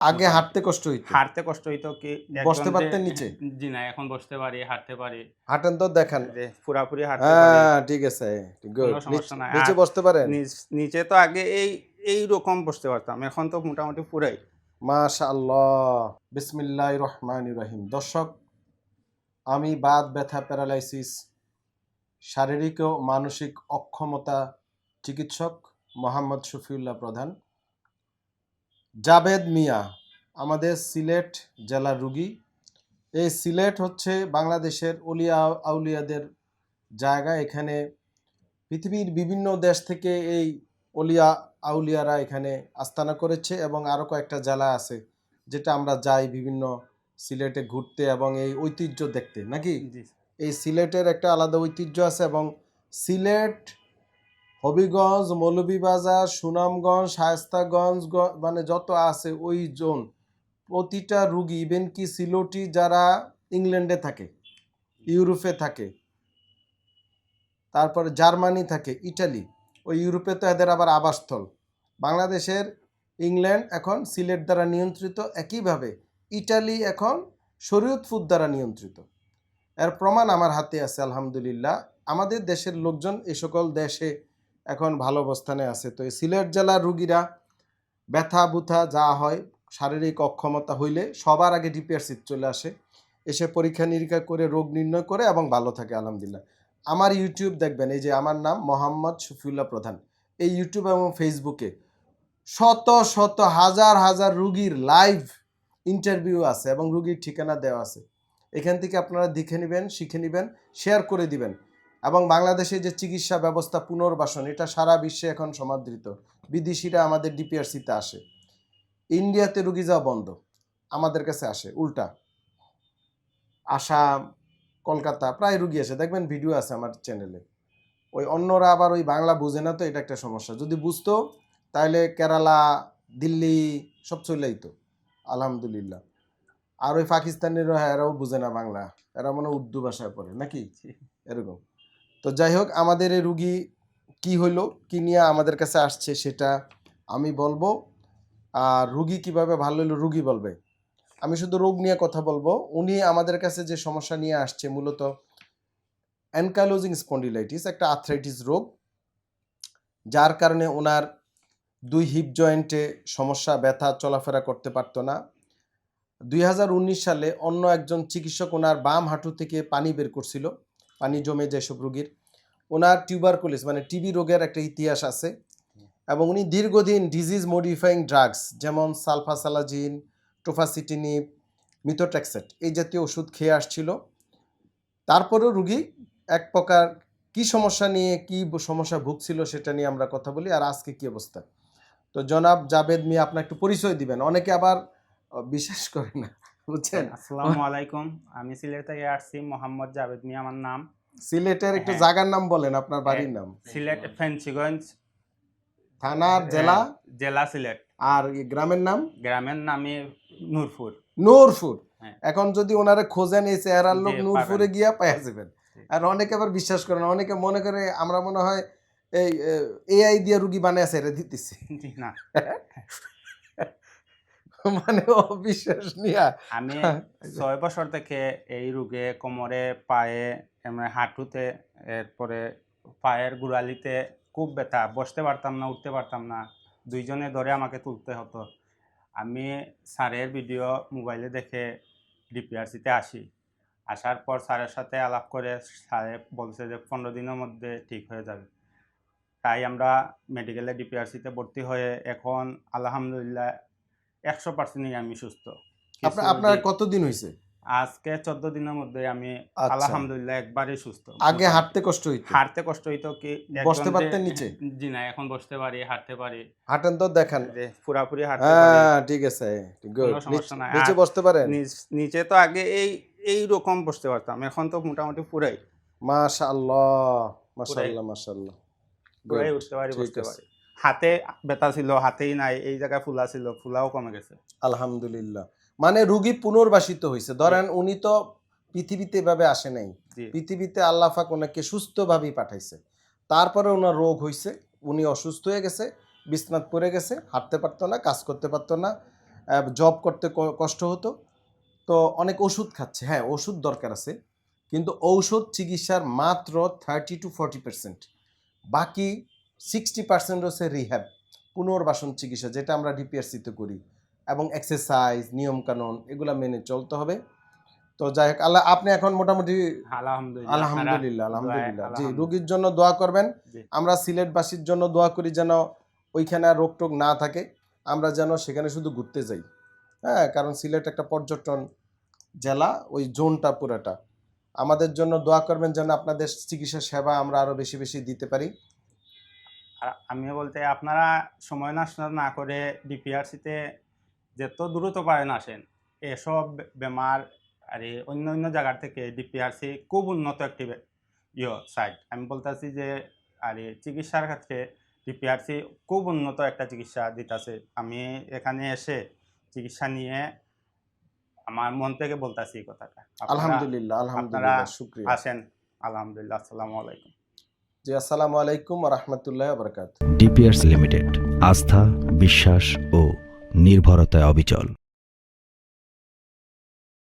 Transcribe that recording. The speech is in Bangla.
আগে হাঁটতে কষ্ট হইতো। হাঁটতে কষ্ট হইতো কি বসতে পারতেন নিচে? জি না এখন বসতে পারি হাঁটতে পারি। হাঁটেন তো দেখান। যে পুরাপুরি হাঁটতে পারি। হ্যাঁ ঠিক আছে. কোনো নিচে বসতে পারেন। নিচে তো আগে এই এই রকম বসতে পারতাম এখন তো মোটামুটি পুরাই। মাশাআল্লাহ বিসমিল্লাহ রহমান রহিম। দর্শক আমি বাত ব্যথা প্যারালাইসিস শারীরিক ও মানসিক অক্ষমতা চিকিৎসক মোহাম্মদ শফিউল্লাহ প্রধান। জাবেদ মিয়া আমাদের সিলেট জেলার রুগী। এই সিলেট হচ্ছে বাংলাদেশের অলিয়া আউলিয়াদের জায়গা। এখানে পৃথিবীর বিভিন্ন দেশ থেকে এই অলিয়া আউলিয়ারা এখানে আস্তানা করেছে এবং আরও কয়েকটা জেলা আছে যেটা আমরা যাই বিভিন্ন সিলেটে ঘুরতে এবং এই ঐতিহ্য দেখতে নাকি? এই সিলেটের একটা আলাদা ঐতিহ্য আছে এবং সিলেট হবিগঞ্জ, মৌলভীবাজার, সুনামগঞ্জ, শায়স্তাগঞ্জ মানে যত আছে ওই জোন, প্রতিটা রুগী ইভেন কি সিলোটি যারা ইংল্যান্ডে থাকে, ইউরোপে থাকে, তারপরে জার্মানি থাকে, ইটালি, ওই ইউরোপে তো এদের আবার আবাসস্থল। বাংলাদেশের ইংল্যান্ড এখন সিলেট দ্বারা নিয়ন্ত্রিত, একইভাবে ইটালি এখন শরীয়তপুর দ্বারা নিয়ন্ত্রিত। এর প্রমাণ আমার হাতে আছে, আলহামদুলিল্লাহ। আমাদের দেশের লোকজন এই সকল দেশে এখন ভালো অবস্থানে আছে। তো এই সিলেট জেলার রুগীরা ব্যথা, বুথা যা হয়, শারীরিক অক্ষমতা হইলে সবার আগে ডিপিআরসি চলে আসে। এসে পরীক্ষা নিরীক্ষা করে রোগ নির্ণয় করে এবং ভালো থাকে, আলহামদুলিল্লাহ। আমার ইউটিউব দেখবেন, এই যে আমার নাম মোহাম্মদ শফিউল্লাহ প্রধান। এই ইউটিউব এবং ফেসবুকে শত শত, হাজার হাজার রুগীর লাইভ ইন্টারভিউ আছে এবং রুগীর ঠিকানা দেওয়া আছে। এখান থেকে আপনারা দেখে নেবেন, শিখে নেবেন শেয়ার করে দিবেন। এবং বাংলাদেশে যে চিকিৎসা ব্যবস্থা পুনর্বাসন এটা সারা বিশ্বে এখন সমাদৃত। বিদেশিরা আমাদের ডিপিআরসিতে আসে। ইন্ডিয়াতে রুগী যাওয়া বন্ধ। আমাদের কাছে আসে উল্টা। আসাম কলকাতা প্রায় রুগী আসে। দেখবেন ভিডিও আছে আমার চ্যানেলে ওই অন্যরা আবার ওই বাংলা বুঝে না তো এটা একটা সমস্যা। যদি বুঝতো তাহলে কেরালা দিল্লি সব চলেই তো আলহামদুলিল্লাহ। আর ওই পাকিস্তানিরা এরাও বুঝে না বাংলা। এরা মনে হয় উর্দু ভাষায় পড়ে নাকি? এরকম। তো যাই হোক আমাদের এই রুগী কি হইল কি নিয়ে আমাদের কাছে আসছে সেটা আমি বলব। আর রুগী কীভাবে ভালো হলো, রুগী বলবে। আমি শুধু রোগ নিয়ে কথা বলব। উনি আমাদের কাছে যে সমস্যা নিয়ে আসছে, মূলত অ্যানকালোজিং স্পন্ডিলাইটিস, একটা আর্থ্রাইটিস রোগ। যার কারণে ওনার দুই হিপ জয়েন্টে সমস্যা, ব্যথা, চলাফেরা করতে পারতো না। দুই হাজার উনিশ সালে অন্য একজন চিকিৎসক ওনার বাম হাঁটু থেকে পানি বের করছিল। পানি জমে যায় যেসব রোগীর। ওনার টিউবারকুলিস মানে টিবি রোগের একটা ইতিহাস আছে। এবং উনি দীর্ঘদিন ডিজিজ মডিফাইং ড্রাগস যেমন সালফাসালাজিন টোফাসিটিনিপ মিথোট্যাক্সেট এই জাতীয় ওষুধ খেয়ে আসছিল। তারপরেও রুগী এক প্রকার কি সমস্যা নিয়ে, কি সমস্যা ভুগছিল সেটা নিয়ে আমরা কথা বলি, আর আজকে কি অবস্থা? তো জনাব জাবেদ মিয়া, আপনার একটু পরিচয় দিবেন। অনেকে আবার বিশ্বাস করে না। বুঝছেন আসসালামু আলাইকুম আমি সিলেট থেকে আসছি মোহাম্মদ জাভেদ মিয়া আমার নাম সিলেটের একটু হ্যাঁ। জায়গার নাম বলেন আপনার বাড়ির নাম সিলেট ফেন্সিগঞ্জ থানার জেলা জেলা সিলেট আর গ্রামের নাম গ্রামের নামে নূরপুর নূরপুর হ্যাঁ। এখন যদি ওনারে খোঁজেন এই চেহারার লোক নূরপুরে গিয়া পাইয়া যাবেন আর অনেকে আবার বিশ্বাস করে না অনেকে মনে করে আমরা মনে হয় এই এআই দিয়ে রুগী বানিয়ে আছে এটা দিতেছি না মানে ও বিশ্বাস নিয়া আমি ছয় বছর থেকে এই রোগে কোমরে পায়ে এমনি হাঁটুতে এরপরে পায়ের গোড়ালিতে খুব ব্যথা। বসতে পারতাম না উঠতে পারতাম না। দুইজনে ধরে আমাকে তুলতে হতো। আমি স্যারের ভিডিও মোবাইলে দেখে ডিপিআরসিতে আসি। আসার পর স্যারের সাথে আলাপ করে স্যারে বলছে যে পনেরো দিনের মধ্যে ঠিক হয়ে যাবে। তাই আমরা মেডিকেলে ডিপিআরসিতে ভর্তি হয়ে এখন আলহামদুলিল্লাহ একশো পার্সেন্টই আমি সুস্থ। আপনার আপনার কতদিন হয়েছে আজকে চোদ্দ দিনের মধ্যে আমি আচ্ছা। আলহামদুলিল্লাহ একবারই সুস্থ। আগে হাঁটতে কষ্ট হইতো? হাঁটতে কষ্ট হইতো কি বসতে পারতেন নিচে? জি না এখন বসতে পারি হাঁটতে পারি। হাঁটেন তো দেখান। যে পুরাপুরি হাঁটতে পারি। হ্যাঁ ঠিক আছে। নিচে বসতে পারেন? নিচে তো আগে এই এই রকম বসতে পারতাম। এখন তো মোটামুটি পুরাই। মাশাআল্লাহ মাশাআল্লাহ মাশাআল্লাহ। পুরাই. উঠতে পারি বসতে পারি। হাতে ব্যথা ছিল হাতেই নাই এই জায়গায় ফুলা ছিল ফুলাও কমে গেছে। আলহামদুলিল্লাহ। মানে রুগী পুনর্বাসিত হয়েছে। ধরেন উনি তো পৃথিবীতে এভাবে আসে নাই। পৃথিবীতে আল্লাহ পাক ওনাকে সুস্থভাবেই পাঠাইছে। তারপরে ওনার রোগ হয়েছে উনি অসুস্থ হয়ে গেছে বিছনাত পড়ে গেছে হাঁটতে পারতো না কাজ করতে পারতো না জব করতে কষ্ট হতো। তো অনেক ওষুধ খাচ্ছে। হ্যাঁ ওষুধ দরকার আছে কিন্তু ঔষধ চিকিৎসার মাত্র থার্টি টু ফর্টি পার্সেন্ট বাকি সিক্সটি পার্সেন্ট হচ্ছে রিহ্যাব পুনর্বাসন চিকিৎসা যেটা আমরা ডিপিআরসিতে করি। এবং এক্সারসাইজ নিয়মকানুন এগুলা মেনে চলতে হবে। তো যাই হোক আল্লাহ আপনি এখন মোটামুটি আলহামদুলিল্লাহ আলহামদুলিল্লাহ জি। রোগীর জন্য দোয়া করবেন। আমরা সিলেটবাসীর জন্য দোয়া করি যেন ওইখানে আর রোগ টোগ না থাকে। আমরা যেন সেখানে শুধু ঘুরতে যাই। হ্যাঁ কারণ সিলেট একটা পর্যটন জেলা ওই জোনটা পুরাটা। আমাদের জন্য দোয়া করবেন যেন আপনাদের চিকিৎসা সেবা আমরা আরও বেশি বেশি দিতে পারি। আর আমি বলতে আপনারা সময় নষ্ট না করে ডিপিআরসিতে যত দ্রুত পারেন আসেন। এসব বেমার আর অন্য অন্য জায়গার থেকে ডিপিআরসি খুব উন্নত একটি ইয়ে সাইট আমি বলতেছি যে আর চিকিৎসার ক্ষেত্রে ডিপিআরসি খুব উন্নত একটা চিকিৎসা দিতেছে। আমি এখানে এসে চিকিৎসা নিয়ে আমার মন থেকে বলতেছি এই কথাটা। আলহামদুলিল্লাহ আলহামদুলিল্লাহ শুক্রিয়া। আসেন। আলহামদুলিল্লাহ আসসালামু আলাইকুম। জি আসসালামু আলাইকুম রহমতুল্লাহ বরকাত ডিপিয়ার্স লিমিটেড আস্থা বিশ্বাস ও নির্ভরতায় অবিচল।